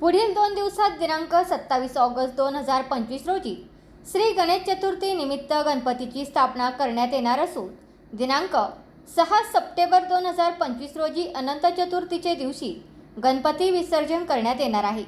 पुढील दोन दिवसात दिनांक सत्तावीस ऑगस्ट दोन हजार पंचवीस रोजी श्री गणेश चतुर्थी निमित्त गणपतीची स्थापना करण्यात येणार असून दिनांक सहा सप्टेंबर दोन हजार पंचवीस रोजी अनंत चतुर्थीचे दिवशी गणपती विसर्जन करण्यात येणार आहे.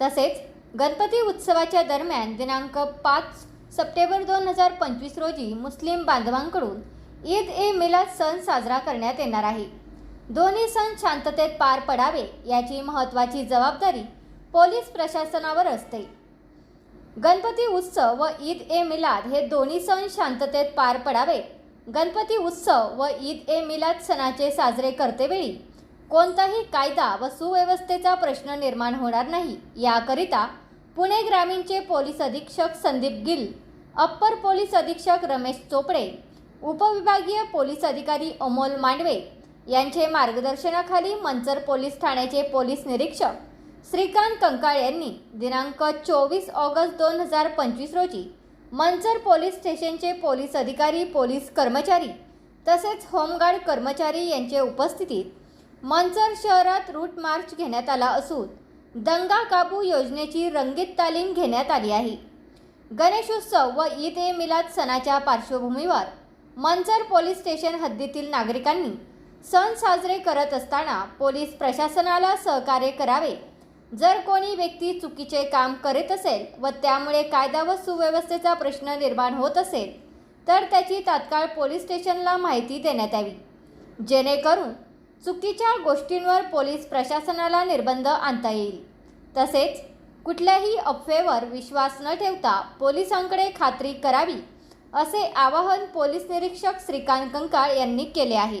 तसेच गणपती उत्सवाच्या दरम्यान दिनांक पाच सप्टेंबर दोन हजार पंचवीस रोजी मुस्लिम बांधवांकडून ईद ए मिलाद सण साजरा करण्यात येणार आहे. दोन्ही सण शांततेत पार पडावे याची महत्त्वाची जबाबदारी पोलीस प्रशासनावर असते. गणपती उत्सव व ईद ए मिलाद हे दोन्ही सण शांततेत पार पडावे. गणपती उत्सव व ईद ए मिलाद सणाचे साजरे करतेवेळी कोणताही कायदा व सुव्यवस्थेचा प्रश्न निर्माण होणार नाही. याकरिता पुणे ग्रामीणचे पोलीस अधीक्षक संदीप गिल अप्पर पोलीस अधीक्षक रमेश चोपडे उपविभागीय पोलीस अधिकारी अमोल मांडवे यांचे मार्गदर्शनाखाली मंचर पोलीस ठाण्याचे पोलीस निरीक्षक श्रीकांत कंकाळ यांनी दिनांक चोवीस ऑगस्ट दोन हजार पंचवीस रोजी मंचर पोलीस स्टेशनचे पोलीस अधिकारी पोलीस कर्मचारी तसेच होमगार्ड कर्मचारी यांच्या उपस्थितीत मंचर शहरात रूट मार्च घेण्यात आला असून दंगा काबू योजनेची रंगीत तालीम घेण्यात आली आहे. गणेशोत्सव व ईद ए मिलाद सणाच्या पार्श्वभूमीवर मंचर पोलीस स्टेशन हद्दीतील नागरिकांनी सण साजरे करत असताना पोलीस प्रशासनाला सहकार्य करावे जर कोणी व्यक्ती चुकीचे काम करीत असेल व त्यामुळे कायदा व सुव्यवस्थेचा प्रश्न निर्माण होत असेल तर त्याची तात्काळ पोलीस स्टेशनला माहिती देण्यात यावी. जेणेकरून चुकीच्या गोष्टींवर पोलीस प्रशासनाला निर्बंध आणता येईल. तसेच कुठल्याही अफवेवर विश्वास न ठेवता पोलिसांकडे खात्री करावी असे आवाहन पोलीस निरीक्षक श्रीकांत कंकाळ यांनी केले आहे.